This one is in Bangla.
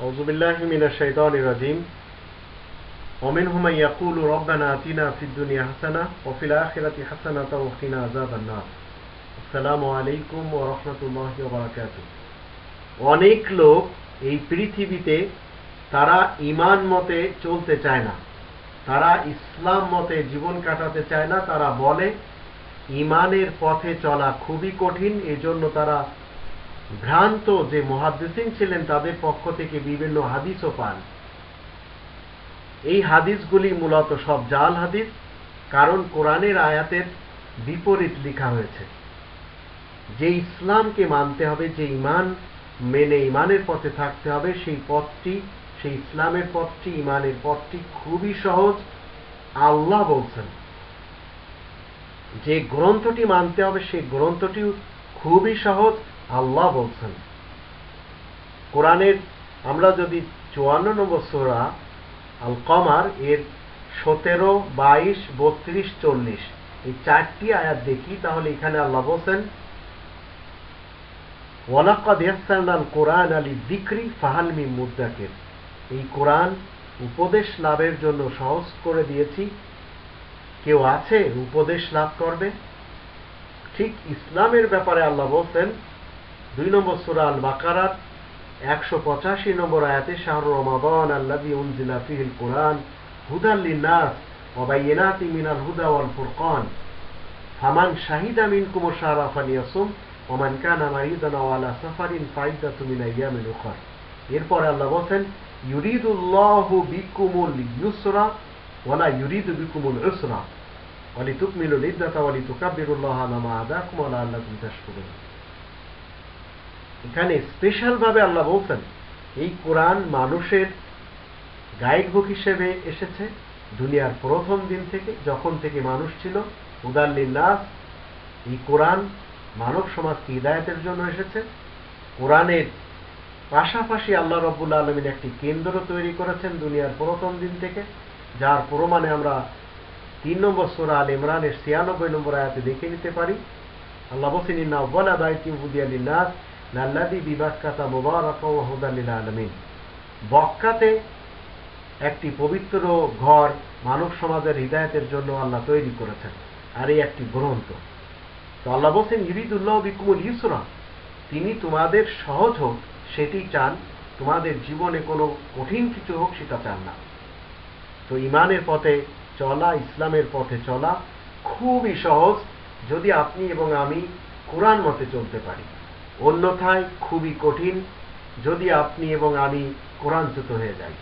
أعوذ بالله من الشيطان الرجيم ومنهم من يقول ربنا آتنا في الدنيا حسنة وفي الآخرة حسنة وقنا عذاب النار السلام عليكم ورحمة الله وبركاته অনেক লোক এই পৃথিবীতে তারা ইমান মতে চলতে চায় না তারা ইসলাম মতে জীবন কাটাতে চায় না তারা বলে ইমানের পথে চলা খুবই কঠিন এজন্য তারা ভ্রান্ত যে মহাদ্দেসিন ছিলেন, তাদের পক্ষ থেকে বিভিন্ন হাদিসও পান। এই হাদিসগুলি মূলত সব জাল হাদিস, কারণ কোরআনের আয়াতের বিপরীত লেখা হয়েছে। যে ইসলামকে মানতে হবে, যে ইমান মেনে ইমানের পথে থাকতে হবে, সেই পথটি, সেই ইসলামের পথটি ইমানের পথটি খুবই সহজ। আল্লাহ বলছেন, যে গ্রন্থটি মানতে হবে, সেই গ্রন্থটিও খুবই সহজ। আল্লাহ বলছেন। কোরআনের আমরা যদি চুয়ান্ন নম্বর সোরা আল কমার এর সতেরো, বাইশ, বত্রিশ, চল্লিশ এই চারটি আয়াত দেখি, তাহলে এখানে আল্লাহ বলছেন কোরআন আলী দিক্রি ফাহালমি মুদ্দাকের। এই কোরআন উপদেশ লাভের জন্য সহজ করে দিয়েছি। কেউ আছে উপদেশ লাভ করবে? ঠিক ইসলামের ব্যাপারে আল্লাহ বলছেন দুই নম্বর সুরা আল বাকারাত একশো পঁচাশি নম্বর আয়াতে শাহরু উনজিলা ফিহিল কোরআন হুদাল লিন্নাস ওবাইনাতি মিনাল হুদা ওয়াল ফামান ওমান আলা সাফারিন উখর। এরপরে আল্লাহ ইউরিদুল্লাহু বিকুমুল ইউসরা ওয়ালা ইউরিদু বিকুমুল উসরা। ওয়ালিতুকমিলুল ইদ্দাতা ওয়ালিতুকাব্বিরুল্লাহ আলা মা আদাকুম এখানে স্পেশাল ভাবে আল্লাহ বলছেন, এই কোরআন মানুষের গাইড বুক হিসেবে এসেছে। দুনিয়ার প্রথম দিন থেকে, যখন থেকে মানুষ ছিল উদাল্লিল্লাস এই কোরআন মানব সমাজকে হৃদায়তের জন্য এসেছে? কোরআনের পাশাপাশি আল্লাহ রব্বুল্লা আলমিন একটি কেন্দ্র তৈরি করেছেন দুনিয়ার প্রথম দিন থেকে, যার প্রমাণে আমরা তিন নম্বর সোরা আল ইমরানের ছিয়ানব্বই নম্বর আয়াতে দেখে নিতে পারি। আল্লাহ বসিন ইন্না আব্বালা বাইতি হুদিয়ালিল্লাস লাল্লাদি বিবাক্কাতা মুবারক ও হুদালিল আলমিন। বক্কাতে একটি পবিত্র ঘর মানব সমাজের হৃদায়তের জন্য আল্লাহ তৈরি করেছেন, আর এই একটি গ্রন্থ। তো আল্লাহ বলছেন, ইরিদুল্লাহ বিকুমুল ইসরা তিনি তোমাদের সহজ হোক, সেটি চান, তোমাদের জীবনে কোনো কঠিন কিছু হোক, সেটা চান না। তো ইমানের পথে চলা, ইসলামের পথে চলা খুবই সহজ, যদি আপনি এবং আমি কোরআন মতে চলতে পারি। অন্যথায় খুবই কঠিন যদি আপনি এবং আমি কোরআনচ্যুত হয়ে যাই।